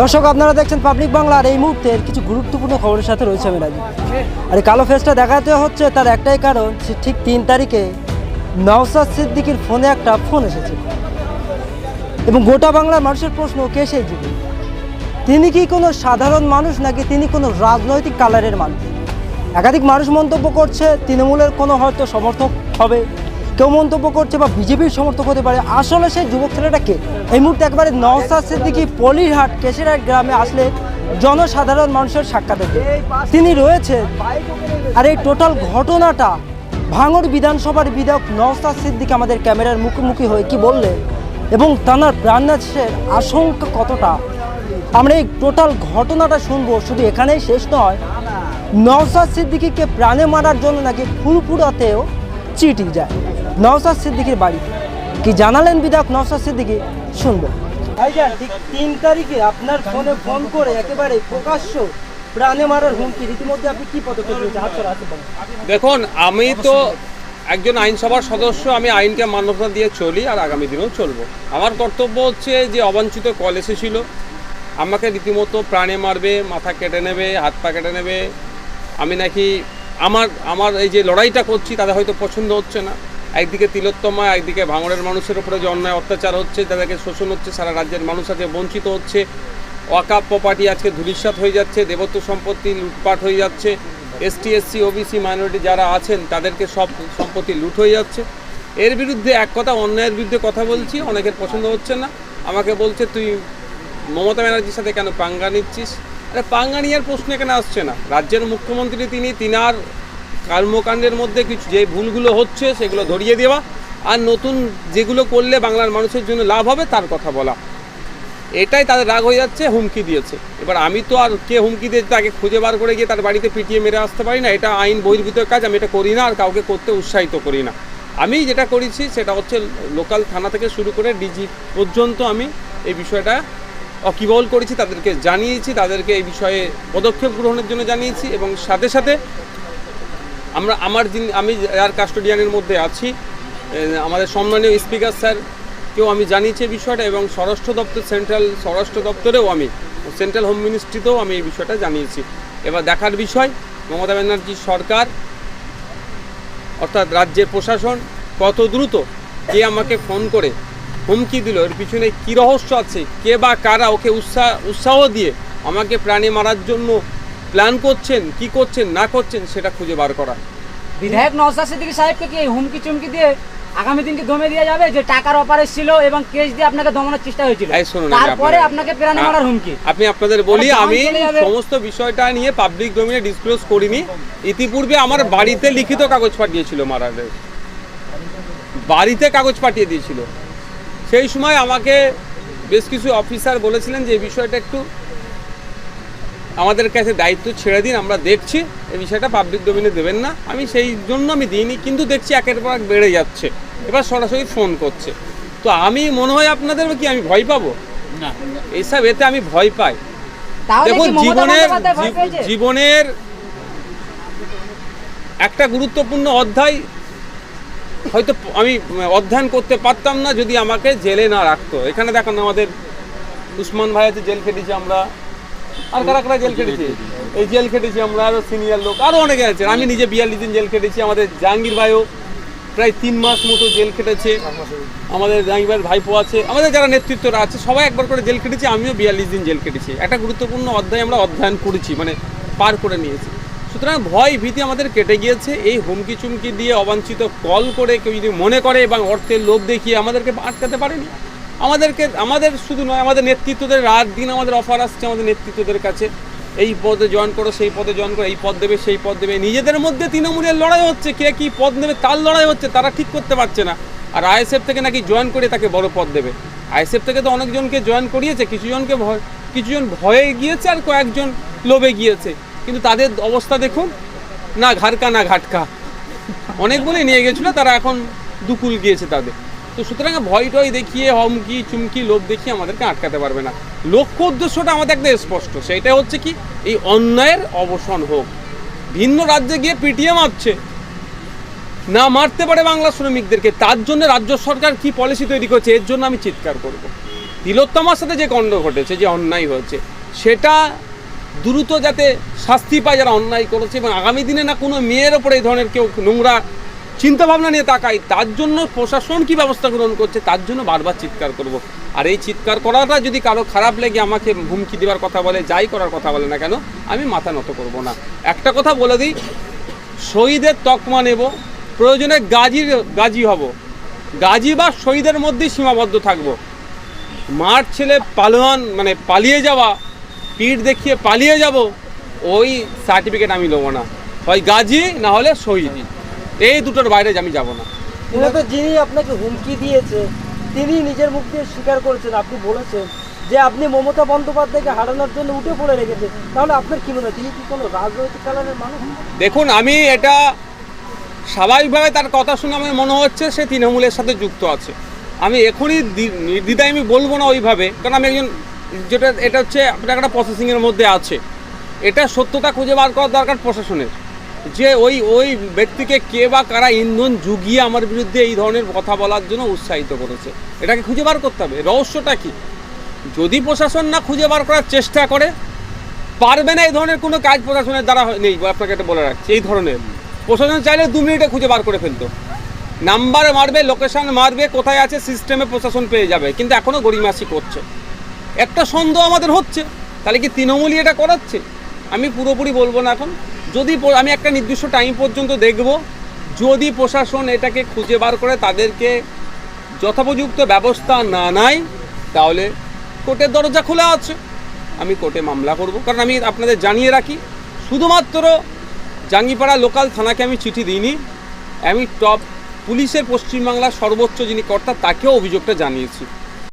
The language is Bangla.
দর্শক, আপনারা দেখছেন পাবলিক বাংলার এই মুহূর্তের কিছু গুরুত্বপূর্ণ খবরের সাথে রয়েছে আমি রাজীব। আর এই কালো ফেসটা দেখাতে হচ্ছে তার একটাই কারণ, সে ঠিক তিন তারিখে নওসাদ সিদ্দিকির ফোনে একটা ফোন এসেছে। এবং গোটা বাংলার মানুষের প্রশ্ন, কে সেই যুগে তিনি কি কোনো সাধারণ মানুষ নাকি তিনি কোনো রাজনৈতিক কালারের মানুষ? একাধিক মানুষ মন্তব্য করছে, তৃণমূলের কোনো হয়তো সমর্থক হবে। কেউ মন্তব্য করছে বা বিজেপির সমর্থক হতে পারে। আসলে সেই যুবক ছেলেটা কে? এই মুহূর্তে একবারে নওসাদ সিদ্দিকি পলিরহাট কেশিরহাট গ্রামে আসলে জনসাধারণ মানুষের সাক্ষাৎ তিনি রয়েছেন। আর এই টোটাল ঘটনাটা, ভাঙড় বিধানসভার বিধায়ক নওসাদ সিদ্দিক আমাদের ক্যামেরার মুখোমুখি হয়ে কি বললেন এবং তানার প্রাণনাশের আশঙ্কা কতটা? আমরা এই টোটাল ঘটনাটা শুনব, শুধু এখানেই শেষ নয়। নওসাদ সিদ্দিকিকে প্রাণে মারার জন্য নাকি ফুরফুরাতেও চিঠি যায়। নওসাদ সিদ্দিকির বাড়িতে কি জানালেন বিধায়ক নওসাদ সিদ্দিকি? শুনব। ভাইজান ঠিক তিন তারিখে আপনার ফোনে ফোন করে একেবারে প্রকাশ্য প্রাণে মারার হুমকি রীতিমধ্যে আপনি কি পদক্ষেপ নিয়েছেন? হাত দেখুন আমি তো একজন আইনসভার সদস্য আমি আইনকে মান্যতা দিয়ে চলি আর আগামী দিনেও চলবো। আমার কর্তব্য হচ্ছে যে অবাঞ্ছিত কল এসেছিল। আমাকে রীতিমতো প্রাণে মারবে মাথা কেটে নেবে হাত পা কেটে নেবে। আমি নাকি আমার আমার এই যে লড়াইটা করছি তাদের হয়তো পছন্দ হচ্ছে না। একদিকে তিলোত্তমা, একদিকে ভাঙড়ের মানুষের উপরে যে অন্যায় অত্যাচার হচ্ছে, তাদেরকে শোষণ হচ্ছে, সারা রাজ্যের মানুষ আছে বঞ্চিত হচ্ছে। ওয়াকাপ প্রপার্টি আজকে ধূলিসাৎ হয়ে যাচ্ছে, দেবত্ব সম্পত্তি লুটপাট হয়ে যাচ্ছে। এসটি, এসসি, ওবিসি মাইনরিটি যারা আছেন, তাদেরকে সব সম্পত্তি লুট হয়ে যাচ্ছে। এর বিরুদ্ধে এক কথা, অন্যায়ের বিরুদ্ধে কথা বলছি, অনেকের পছন্দ হচ্ছে না। আমাকে বলছে, তুই মমতা ব্যানার্জির সাথে কেন পাঙ্গা নিচ্ছিস? আরে, পাঙ্গা নেওয়ার প্রশ্ন এখানে আসছে না। রাজ্যের মুখ্যমন্ত্রী তিনি, তিনার কর্মকাণ্ডের মধ্যে কিছু যে ভুলগুলো হচ্ছে, সেগুলো ধরিয়ে দেওয়া আর নতুন যেগুলো করলে বাংলার মানুষের জন্য লাভ হবে, তার কথা বলা। এটাই তাদের রাগ হয়ে যাচ্ছে, হুমকি দিয়েছে। এবার আমি তো আর কে হুমকি দিয়েছে, তাকে খুঁজে বার করে গিয়ে তার বাড়িতে পিটিয়ে মেরে আসতে পারি না। এটা আইন বহির্ভূত কাজ, আমি এটা করি না আর কাউকে করতে উৎসাহিত করি না। আমি যেটা করেছি, সেটা হচ্ছে লোকাল থানা থেকে শুরু করে ডিজি পর্যন্ত আমি এই বিষয়টা অকিবল করেছি, তাদেরকে জানিয়েছি, তাদেরকে এই বিষয়ে পদক্ষেপ গ্রহণের জন্য জানিয়েছি এবং সাথে সাথে আমরা আমার যিনি, আমি যার কাস্টোডিয়ানের মধ্যে আছি আমাদের সম্মানীয় স্পিকার স্যার কেউ আমি জানিয়েছি বিষয়টা এবং স্বরাষ্ট্র দপ্তর সেন্ট্রাল স্বরাষ্ট্র দপ্তরেও আমি সেন্ট্রাল হোম মিনিস্ট্রিতেও আমি এই বিষয়টা জানিয়েছি। এবার দেখার বিষয়, মমতা ব্যানার্জি সরকার, অর্থাৎ রাজ্যের প্রশাসন, কত দ্রুত কে আমাকে ফোন করে হুমকি দিল, এর পিছনে কী রহস্য আছে, কে বা কারা ওকে উৎসাহ উৎসাহ দিয়ে আমাকে প্রাণী মারার জন্য প্ল্যান করছেন কি করছেন না করছেন সেটা খুঁজে বার করা। বিধায়ক নওসাদ সিদ্দিকী সাহেবকে কি হুমকি চুমকি দিয়ে আগামী দিনকে দমে দেওয়া যাবে যে টাকার অপারেশ ছিল এবং কেস দিয়ে আপনাকে দমানোর চেষ্টা হয়েছিল? তারপরে আপনাকে প্রাণে হ্যাঁ, মারার হুমকি। আপনি আপনাদের বলি আমি। সমস্ত বিষয়টা নিয়ে পাবলিক ডোমিনে ডিসক্লোজ করিনি। ইতিপূর্বে আমার বাড়িতে লিখিত কাগজ পাঠিয়েছিল মারাদের। বাড়িতে কাগজ পাঠিয়ে দিয়েছিল। সেই সময় আমাকে বেশ কিছু অফিসার বলেছিলেন যে এই বিষয়টা একটু আমাদের কাছে দায়িত্ব ছেড়ে দিন আমরা দেখছি। এই বিষয়টা পাবলিক ডোমিনে দেবেন না। আমি সেই জন্য আমি দিইনি কিন্তু দেখছি একের পর এক বেড়ে যাচ্ছে। এবার সরাসরি ফোন করছে। তো আমি মনে হয় আপনাদের কি আমি ভয় পাবো? না। এইসব এতে আমি ভয় পাই। দেখুন জীবনের? জীবনের একটা গুরুত্বপূর্ণ অধ্যায় হয়তো আমি অধ্যয়ন করতে পারতাম না যদি আমাকে জেলে না রাখতো। এখানে দেখুন আমাদের উসমান ভাই আছে জেল খেটেছি আমরা। আর কারা কারা জেল খেটেছি? এই জেল খেটেছি আমরা আরও সিনিয়র লোক আরও অনেকে আছেন আমি নিজে বিয়াল্লিশ দিন জেল খেটেছি, আমাদের জাহাঙ্গীর ভাইও প্রায় তিন মাস মতো জেল খেটেছে। আমাদের জাহাঙ্গীর ভাইপো আছে, আমাদের যারা নেতৃত্বরা আছে, সবাই একবার করে জেল খেটেছি, আমিও বিয়াল্লিশ দিন জেল কেটেছি একটা গুরুত্বপূর্ণ অধ্যায় আমরা অধ্যয়ন করেছি মানে পার করে নিয়েছি। সুতরাং ভয় ভীতি আমাদের কেটে গিয়েছে, এই হুমকি চুমকি দিয়ে অবাঞ্ছিত কল করে কেউ যদি মনে করে এবং অর্থের লোভ দেখিয়ে আমাদেরকে আটকাতে পারেনি। আমাদেরকে, আমাদের শুধু নয়, আমাদের নেতৃত্বদের রাত দিন আমাদের অফার আসছে আমাদের নেতৃত্বদের কাছে। এই পদে জয়েন করো, সেই পদে জয়েন করো, এই পদ দেবে, সেই পদ দেবে। নিজেদের মধ্যে তৃণমূলের লড়াই হচ্ছে, কে কি পদ নেবে, তার লড়াই হচ্ছে, তারা ঠিক করতে পারছে না। আর আইএসএফ থেকে নাকি জয়েন করে তাকে বড় পদ দেবে। আইএসএফ থেকে তো অনেকজনকে জয়েন করিয়েছে, কিছুজনকে ভয়, কিছুজন ভয়ে গিয়েছে আর কয়েকজন লোভে গিয়েছে। কিন্তু তাদের অবস্থা দেখুন, না ঘাটকা না ঘাটকা। অনেক বলে নিয়ে গেছিল, তারা এখন দুকুল গিয়েছে তাদের। তো সুতরাং ভয় টয় দেখিয়ে, হমকি, চুমকি, লোভ দেখিয়ে আমাদেরকে আটকাতে পারবে না। লক্ষ্য উদ্দেশ্যটা আমাদের একদম স্পষ্ট। সেটা হচ্ছে কি, এই অন্যায়ের অবসান হোক। ভিন্ন রাজ্যে গিয়ে পিটিএ মারছে। না মারতে পারে বাংলা শ্রমিকদেরকে। তার জন্য রাজ্য সরকার কি পলিসি তৈরি করছে, এর জন্য আমি চিৎকার করব। তিলোত্তমার সাথে যে কাণ্ড ঘটেছে, যে অন্যায় হয়েছে, সেটা দ্রুত যাতে শাস্তি পায় যারা অন্যায় করেছে, এবং আগামী দিনে না কোনো মেয়ের ওপরে এই ধরনের কেউ নোংরা চিন্তাভাবনা নিয়ে তাকাই। তার জন্য প্রশাসন কি ব্যবস্থা গ্রহণ করছে, তার জন্য বারবার চিৎকার করব। আর এই চিৎকার করাটা যদি কারও খারাপ লেগে আমাকে হুমকি দেওয়ার কথা বলে, যাই করার কথা বলে না কেন, আমি মাথা নত করব না। একটা কথা বলে দিই, শহীদের তকমা নেব, প্রয়োজনে গাজীর, গাজী হব। গাজী বা শহীদের মধ্যেই সীমাবদ্ধ থাকব। মার ছেলে পালোয়ান মানে পালিয়ে যাওয়া পিঠ দেখিয়ে পালিয়ে যাব, ওই সার্টিফিকেট আমি নেব না। হয় গাজী, না হলে শহীদই এই দুটোর বাইরে আমি যাব না। মূলত যিনি আপনাকে হুমকি দিয়েছে তিনি নিজের মুখ দিয়ে স্বীকার করেছেন আপনি বলেছেন যে আপনি মমতা বন্দ্যোপাধ্যায়কে হারানোর জন্য উঠে পড়ে রেখেছেন। তাহলে আপনার কি মনে হয় তিনি কি কোনো রাজনৈতিক কারণের মানুষ? দেখুন আমি এটা স্বাভাবিকভাবে তার কথা শুনে আমার মনে হচ্ছে সে তৃণমূলের সাথে যুক্ত আছে। আমি এখনই নির্দ্বিধায় আমি বলব না ওইভাবে কারণ আমি একজন যেটা এটা হচ্ছে আপনার একটা প্রসেসিংয়ের মধ্যে আছে। এটা সত্যতা খুঁজে বার করার দরকার প্রশাসনের। যে ওই ওই ব্যক্তিকে কে বা কারা ইন্ধন জুগিয়ে আমার বিরুদ্ধে এই ধরনের কথা বলার জন্য উৎসাহিত করেছে। এটাকে খুঁজে বার করতে হবে। রহস্যটা কি? যদি প্রশাসন না খুঁজে বার করার চেষ্টা করে, পারবে না এই ধরনের কোনো কাজ প্রশাসনের দ্বারা নেই, আপনাকে এটা বলে রাখছি, এই ধরনের। প্রশাসন চাইলে দু মিনিটে খুঁজে বার করে ফেলতো। নাম্বার মারবে, লোকেশন মারবে, কোথায় আছে সিস্টেমে প্রশাসন পেয়ে যাবে, কিন্তু এখনও গড়িমাসি করছে। একটা সন্দেহ আমাদের হচ্ছে। তাহলে কি তৃণমূলই এটা করাচ্ছে? আমি পুরোপুরি বলব না এখন। যদি আমি একটা নির্দিষ্ট টাইম পর্যন্ত দেখব, যদি প্রশাসন এটাকে খুঁজে বার করে তাদেরকে যথোপযুক্ত ব্যবস্থা না নেয়, তাহলে কোর্টের দরজা খোলা আছে। আমি কোর্টে মামলা করব। কারণ আমি আপনাদের জানিয়ে রাখি, শুধুমাত্র জাঙ্গিপাড়া লোকাল থানাকে আমি চিঠি দিইনি, আমি টপ পুলিশের পশ্চিমবাংলার সর্বোচ্চ যিনি কর্তা, তাকেও অভিযোগটা জানিয়েছি।